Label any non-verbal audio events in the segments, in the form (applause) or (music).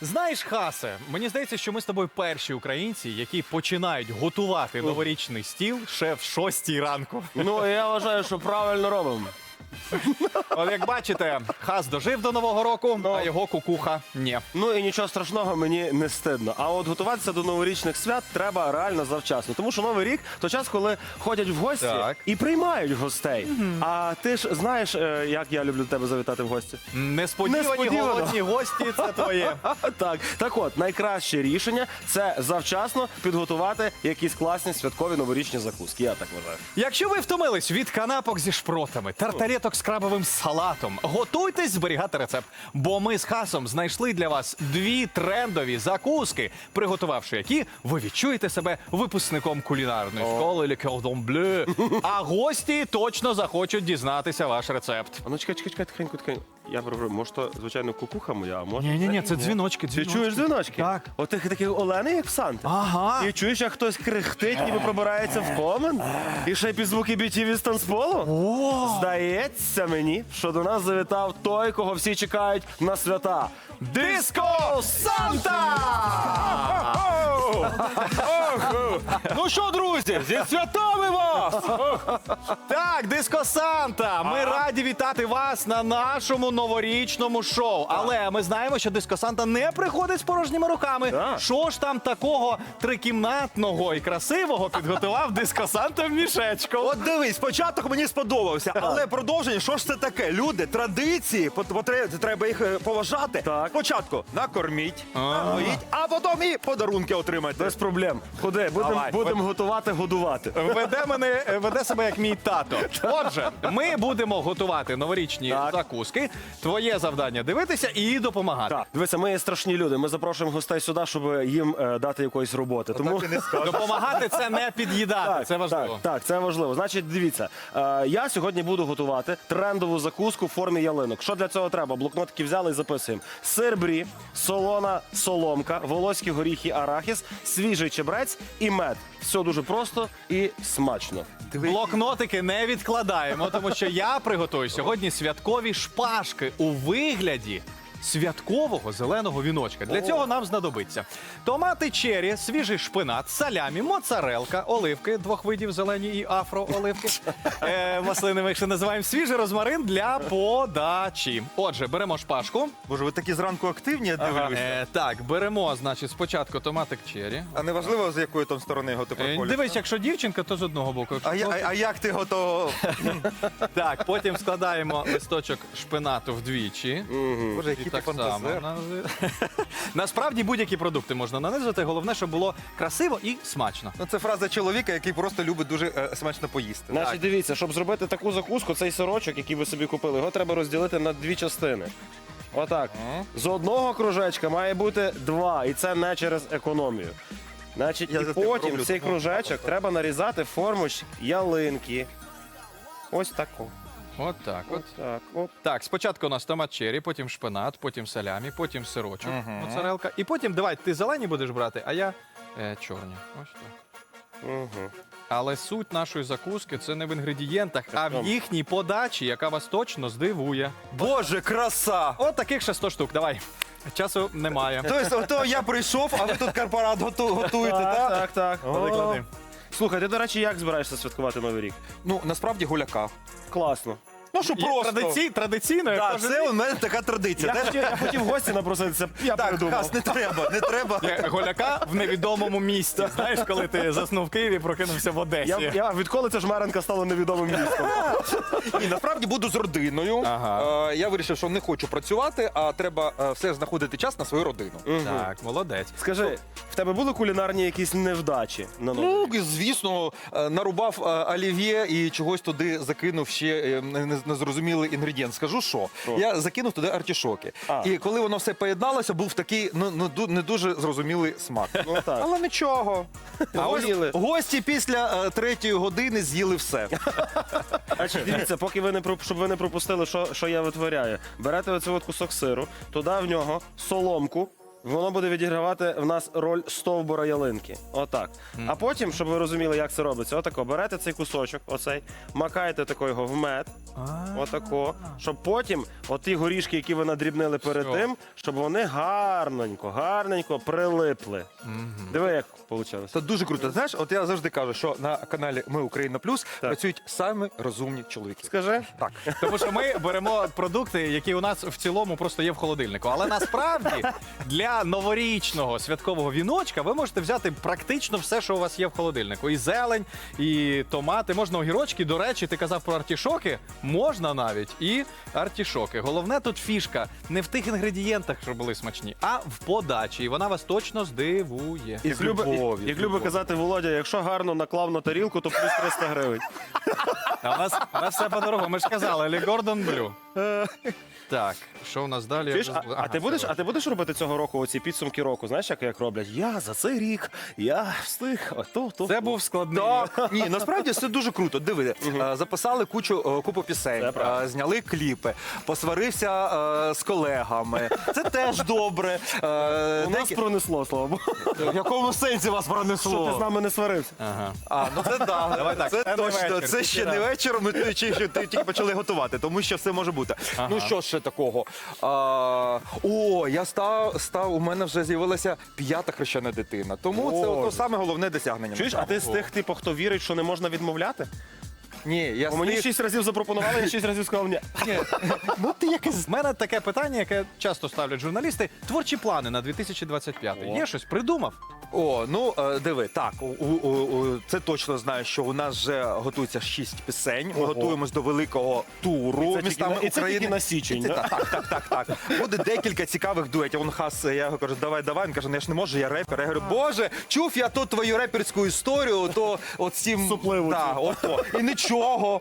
Знаєш, Хасе, мені здається, що ми з тобою перші українці, які починають готувати новорічний стіл ще в шостій ранку. Ну, я вважаю, що правильно робимо. От як бачите, хас дожив до нового року, а його кукуха ні. Ну і нічого страшного мені не стидно. А от готуватися до новорічних свят треба реально завчасно. Тому що новий рік то час, коли ходять в гості Так. і приймають гостей. А ти ж знаєш, е, як я люблю тебе завітати в гості? Несподівані Несподівано. голодні гості це твоє. (laughs) Так, так от, найкраще рішення це завчасно підготувати якісь класні святкові новорічні закуски. Я так вважаю. Якщо ви втомились від канапок зі шпротами, тартареток з крабовим салатом, готуйтесь зберігати рецепт. Бо ми з хасом знайшли для вас дві трендові закуски, приготувавши які, ви відчуєте себе випускником кулінарної школи Le Cordon Bleu. (laughs) А гості точно захочуть дізнатися ваш рецепт. А ну чекай, чекай, чекай, тихенько, тихенько. Я перепрошую, може, то, звичайно, кукуха моя, а може. Ні, ні, ні, це дзвіночки. Ти дзвіночки. чуєш дзвіночки? Так. От тих таких олени, як в Санти. Ага. І чуєш, як хтось крихтить, ніби пробирається в комент? І ще й під звуки бітів із танцполу? Здається мені, що до нас завітав той, кого всі чекають на свята. Диско Санта! (laughs) Ну що, друзі, зі святами вас! Так, Диско Санта! Ми раді вітати вас на нашому новорічному шоу. Але ми знаємо, що Диско Санта не приходить з порожніми руками. Так. Що ж там такого трикімнатного і красивого підготував Диско Санта в мішечку? От дивись, початок мені сподобався, але продовження, що ж це таке? Люди, традиції, пот- потре- треба їх е, поважати. Так. Спочатку накорміть, напоїть, а потім і подарунки отримати. Без проблем. Ходи, будемо Давай. будем готувати, годувати. Веде мене веде себе як мій тато. Отже, ми будемо готувати новорічні Так. закуски. Твоє завдання дивитися і допомагати. Так, дивися, ми є страшні люди. Ми запрошуємо гостей сюди, щоб їм е, дати якоїсь роботи. Тому Допомагати це не під'їдати. це важливо. Так, так, це важливо. Значить, дивіться, е, я сьогодні буду готувати трендову закуску в формі ялинок. Що для цього треба? Блокнотики взяли і записуємо. Сир брі, солона соломка, волоські горіхи, арахіс, свіжий чебрець і мед. Все дуже просто і смачно. Блокнотики не відкладаємо, тому що я приготую сьогодні святкові шпажки у вигляді. Святкового зеленого віночка. Для цього нам знадобиться томати чері, свіжий шпинат, салямі, моцарелка, оливки двох видів зелені і афрооливки. (laughs) Е, маслини ми ще називаємо свіжий розмарин для подачі. Отже, беремо шпажку. Боже, ви такі зранку активні, я дивлюся. Е, так, беремо, значить, спочатку томатик чері. А не важливо, з якої там сторони його ти Е, дивись, якщо дівчинка, то з одного боку. Якщо А, я- а, а як ти готов? (laughs) Так, потім складаємо листочок шпинату вдвічі. Боже, І який ти так само. фантазер. (laughs) Насправді будь-які продукти можна нанизувати. Головне, щоб було красиво і смачно. Ну, це фраза чоловіка, який просто любить дуже е, смачно поїсти. Значить, дивіться, щоб зробити таку закуску, цей сирочок, який ви собі купили, його треба розділити на дві частини. Отак. З одного кружечка має бути два, і це не через економію. Значить, Я і за тим потім роблю цей кружечок треба нарізати в форму ялинки. Ось таку. От так. От. Так, оп. Так, спочатку у нас томат чері, потім шпинат, потім салямі, потім сирочок, моцарелка. І потім давай ти зелені будеш брати, а я е, чорні. Ось так. Угу. Але суть нашої закуски це не в інгредієнтах, а в їхній подачі, яка вас точно здивує. Боже, краса! От таких ще 100 штук. Давай. Часу немає. Тобто, ото я прийшов, а ви тут корпорат готу- готуєте, Так, так? так, так. Слухай, ти, до речі, як збираєшся святкувати Новий рік? Ну, насправді гуляка. Класно. Ну, що просто. Традиці, традиційно, як Так, кожен це у мене така традиція. Я Знаєш, хотів, я хотів гості напроситися, я Так, придумав. Хас, не треба, не треба. Голяка в невідомому місті. Знаєш, коли ти заснув в Києві, прокинувся в Одесі. Я, я відколи це жмеренка стала невідомим містом. Ні, насправді буду з родиною. Ага. Е, я вирішив, що не хочу працювати, а треба е, все ж знаходити час на свою родину. Так, молодець. Скажи, в тебе були кулінарні якісь невдачі на Новий Ну, і, звісно, е, нарубав е, олів'є і чогось туди закинув ще е, не- не- незрозумілий інгредієнт. Скажу, що я закинув туди артішоки. А. І коли воно все поєдналося, був такий ну, ну, не дуже зрозумілий смак. Ну так. Але нічого. А ось- Гості, гості після е, третьої години з'їли все. Значить, дивіться, поки ви не проп- щоб ви не пропустили, що, що я витворяю. Берете оцей от кусок сиру, туди в нього соломку, Воно буде відігравати в нас роль стовбура ялинки. Отак. А потім, щоб ви розуміли, як це робиться, отако, берете цей кусочок, оцей, макаєте тако його в мед, отако, щоб потім оті горішки, які ви надрібнили перед Все. тим, щоб вони гарненько, гарненько прилипли. Диви, як вийшло. Це дуже круто. Знаєш, от я завжди кажу, що на каналі Ми Україна Плюс працюють самі розумні чоловіки. Скажи. Так. Тому що ми беремо продукти, які у нас в цілому просто є в холодильнику. Але насправді для новорічного святкового віночка ви можете взяти практично все, що у вас є в холодильнику. І зелень, і томати, можна огірочки. До речі, ти казав про артішоки. Можна навіть і артішоки. Головне тут фішка не в тих інгредієнтах, що були смачні, а в подачі. І вона вас точно здивує. Як любить, як любить казати Володя, якщо гарно наклав на тарілку, то плюс 300 гривень. А у нас, у нас все по-дорогому. Ми ж казали, Елі Гордон Блю. Так, що у нас далі? Чуєш, а, а ти будеш, а ти будеш робити цього року оці підсумки року? Знаєш, як, як роблять? Я за цей рік, я встиг, а то, то. Це був складний. Так, ні, насправді все дуже круто. Диви, е, записали кучу е, купу пісень, правда. е, зняли кліпи, посварився е, з колегами. Це теж добре. Е, У нас деякі- пронесло, слава Богу. В якому сенсі вас Що ти з пронесло? нами не сварився. Ага. А, ну це да. Давай так, це це не точно. вечір, Це це ще не вечір. Ми ти- чи- чи- тільки почали готувати, тому що все може бути. Ну що ще такого? А, о, я став, став. У мене вже з'явилася п'ята хрещена дитина. Тому це ото саме головне досягнення. Чуєш, а ти з тих, типу, хто вірить, що не можна відмовляти? Ні, я Бо з мені тих- шість разів запропонували, я шість разів сказав ні. (laughs) Ну ти якесь. У мене таке питання, яке часто ставлять журналісти. Творчі плани на 2025. О. Є щось придумав? О, ну е, диви, так, у, у, у, це точно знаю, що у нас вже готується шість пісень. Ми Ого. готуємось до великого туру І це містами тільки на- і це України. тільки на січень, І це- да? так, так, так, так. Буде декілька цікавих дуетів. Он хас, я його кажу, давай, давай. Він каже, ну я ж не можу, я репер. Я говорю, боже, чув я тут твою реперську історію, то от цим Супливу Так, ото. І нічого.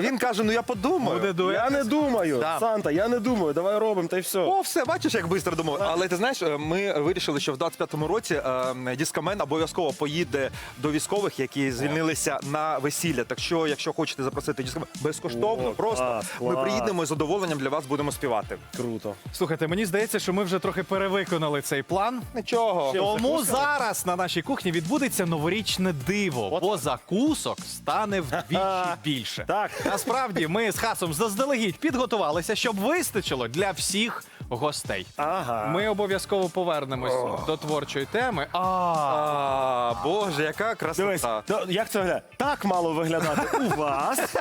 Він каже, ну я подумаю. Буде дует. Я не думаю, Да. Санта, я не думаю, давай робимо, та й все. О, все, бачиш, як швидко думав. Але ти знаєш, е, ми вирішили, що в 25-му році е, Діскамен обов'язково поїде до військових, які звільнилися на весілля. Так що, якщо хочете запросити Діскамен безкоштовно, О, просто клас, ми клас. приїдемо і з задоволенням для вас будемо співати. Круто. Слухайте, мені здається, що ми вже трохи перевиконали цей план. Нічого. Тому зараз на нашій кухні відбудеться новорічне диво, бо закусок стане вдвічі більше. Так. Насправді ми з хасом заздалегідь підготувалися, щоб вистачило для всіх гостей. Ага. Ми обов'язково повернемось до творчої теми. А, А, Боже, яка Дивись, красота. то, як це виглядає? Так мало виглядати у вас.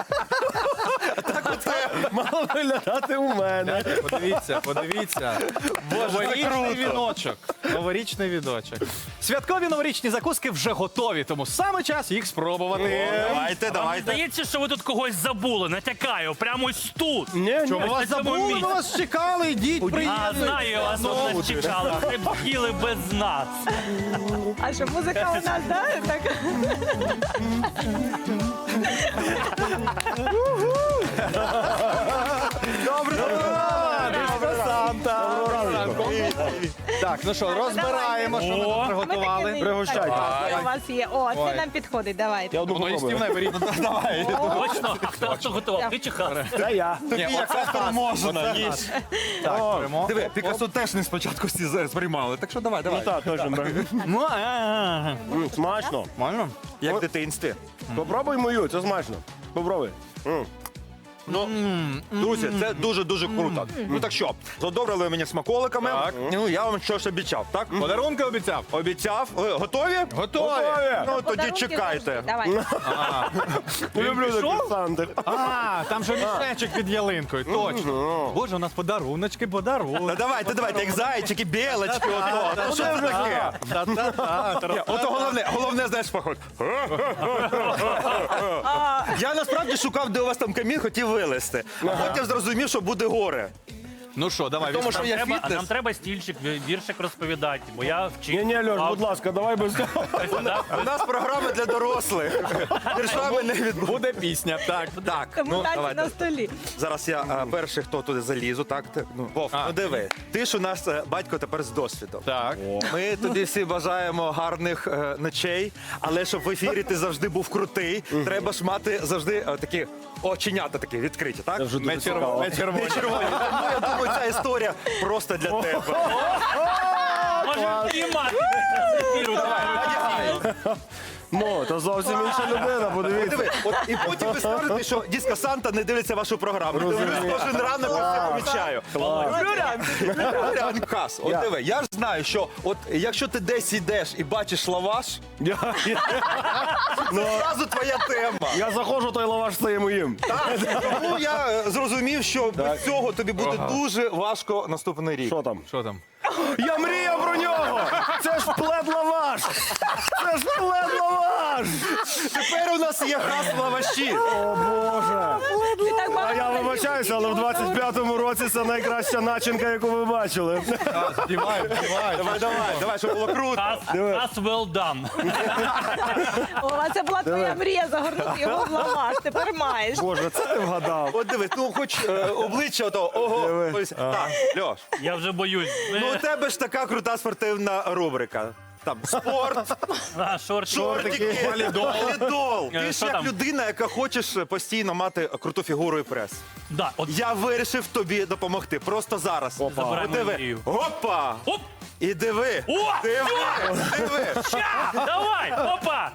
Так мало виглядати у мене. подивіться, подивіться. Новорічний віночок. Новорічний відочок. Святкові новорічні закуски вже готові, тому саме час їх спробувати. Давайте, Вам давайте. здається, що ви тут когось забули, натякаю, прямо ось тут. Ні, ні. Чому вас забули? Ми вас чекали, йдіть, А, приїдьте. знаю, вас тут нас чекали. Ви б їли без нас. А що музика у нас, да? Так? (laughs) (laughs) Так, ну що, розбираємо, що ми О. тут приготували. Пригощайте. Так, у вас є. О, це Ой. нам підходить, давайте. Я одну Воно попробую. їстівне беріть. Давай. Точно? Хто, хто готував? Ти чи хас? Це я. Ні, оце Переможена. Так, беремо. Диви, Пікасо теж не спочатку всі з- сприймали. Так що давай, Ну давай. так, точно. (laughs) Ну, а, а, а. М, Смачно. Нормально? Як в дитинстві. Попробуй мою, це смачно. Попробуй. М. Ну, друзі, це дуже-дуже круто. Ну так що, задобрили мені смаколиками. Так. Ну, я вам щось обіцяв, так? Подарунки обіцяв. Обіцяв. Ви готові? Готові. Ну, тоді Подарунки чекайте. завжди. Давай. (laughs) Люблю таких Санти. А, там же мішечок під ялинкою, точно. Боже, у нас подаруночки, подарунки. давайте, давайте, як зайчики, білочки, ото. Та Що це таке? Ні, Ото головне, головне, знаєш, поход. Я насправді шукав, де у вас там камін, хотів вилезти. А потім зрозумів, що буде горе. Ну що, давай, Тому що я Треба, а фітнес. нам треба стільчик, віршик розповідати, бо я вчив. Ні, ні, Льош, будь ласка, давай без (laughs) того. У нас програма для дорослих. (laughs) Віршами не. Буде пісня, так. Так, Тому ну танці давайте. на столі. Зараз я а, перший, хто туди залізу, так? Ти- Ну, Вов, А. ну диви. Ти ж у нас е, батько тепер з досвідом. Так. Ми тоді всі бажаємо гарних е, ночей, але щоб в ефірі ти завжди був крутий, треба ж мати завжди е, такі оченята такі відкриті, так? Це вже дуже Не цікаво. червоні. Не червоні. Червоні. Тому я думаю, ця історія просто для тебе. Може, і мати. Ну, то зовсім інша людина, подивіться. Диви, от, і потім ви скажете, що Діска Санта не дивиться вашу програму. Дивлюсь кожен ранок я це помічаю. Хас, от диви, я ж знаю, що от якщо ти десь йдеш і бачиш лаваш, Я, я, це одразу твоя тема. я заходжу, той лаваш стає моїм. Так, тому я е, зрозумів, що без цього тобі буде дуже важко наступний рік. Що там? Що там? Я мріяв про нього! Це ж плед лаваш! Це ж плед лаваш! Тепер у нас є хас лаваші. О Боже! А я вибачаюся, але в повторював. 25-му році це найкраща начинка, яку ви бачили. Знімай, знімай. Давай, давай, давай, щоб було круто. Us, well done. О, це була твоя мрія загорнути його в лаваш. Тепер маєш. Боже, це ти вгадав. От дивись, ну хоч е, обличчя ото, ого. Диви. ось. Так, Льош, Я вже боюсь. ну у тебе ж така крута спортивна рубрика. Там спорт, (laughs) А, шорт, шортики, валідол. валідол. Ти Е, ж що як там? людина, яка хочеш постійно мати круту фігуру і прес. Да, от Я вирішив тобі допомогти. Просто зараз. От мрію. Опа! Оп! І диви. О! Диви, диви. Ща! Давай! Опа!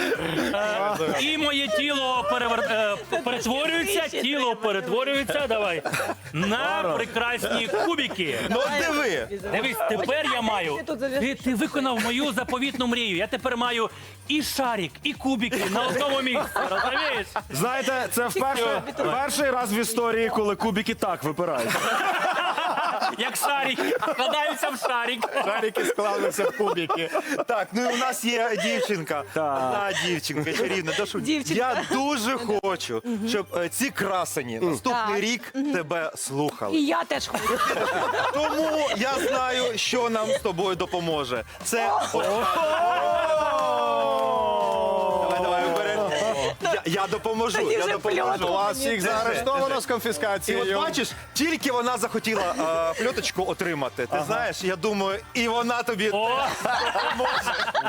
Е, І моє тіло перевер... е, перетворюється, тіло перетворюється, давай, на прекрасні кубики. Ну диви. Дивись, тепер я маю. Ти Ти, ти виконав мою заповітну мрію. Я тепер маю і шарик, і кубики на одному місці. Розумієш? Знаєте, це вперше, перший раз в історії, коли кубики так випирають. Як шарик. Складаються в шарик. Шарики склалися в кубики. Так, ну і у нас є дівчинка. Так. Одна дівчинка чарівна. Дашу, Дівчинка. Я дуже хочу, щоб е, ці красені наступний Так. рік тебе слухали. І я теж хочу. Тому я знаю, що нам з тобою допоможе. Це давай, давай вперед. Я, допоможу. Тоді Я вже допоможу. У вас всіх заарештовано з І конфіскацією. от бачиш, тільки вона захотіла е, пльоточку отримати. Ти знаєш, я думаю, і вона тобі О,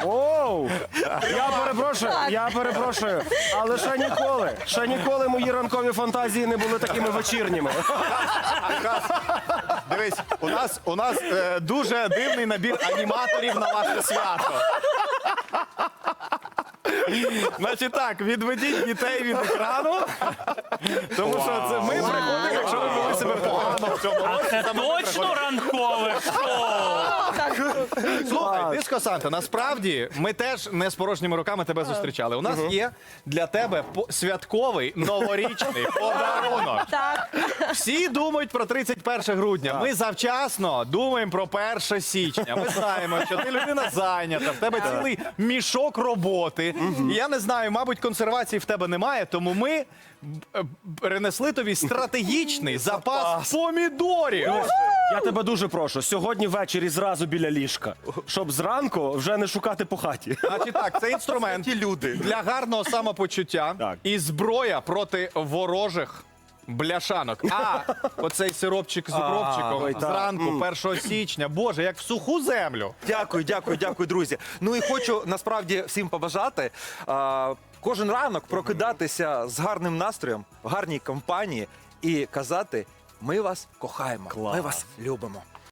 Оу! Я перепрошую, я перепрошую. Але ще ніколи, ще ніколи мої ранкові фантазії не були такими вечірніми. Дивись, у нас, у нас е, дуже дивний набір аніматорів на ваше свято. Значить так, відведіть дітей від екрану, тому що це ми приходимо, якщо ви були себе погано в цьому році. це саме ми точно ранкове шоу. Слухай, Диско Санта, насправді ми теж не з порожніми руками тебе зустрічали. У нас є для тебе по- святковий новорічний (laughs) подарунок. так. Всі думають про 31 грудня. Ми завчасно думаємо про 1 січня. Ми знаємо, що ти людина зайнята, в тебе цілий мішок роботи. І Я не знаю, мабуть, консервації в тебе немає, тому ми е, перенесли тобі стратегічний запас помідорів. Я тебе дуже прошу, сьогодні ввечері зразу біля ліжка, щоб зранку вже не шукати по хаті. Значить так, це інструмент ті люди. для гарного самопочуття Так. і зброя проти ворожих. Бляшанок. А оцей сиропчик з укропчиком так. зранку, 1 січня. Боже, як в суху землю. Дякую, дякую, дякую, друзі. Ну і хочу насправді всім побажати. А, кожен ранок прокидатися з гарним настроєм, в гарній компанії і казати: ми вас кохаємо, ми вас любимо.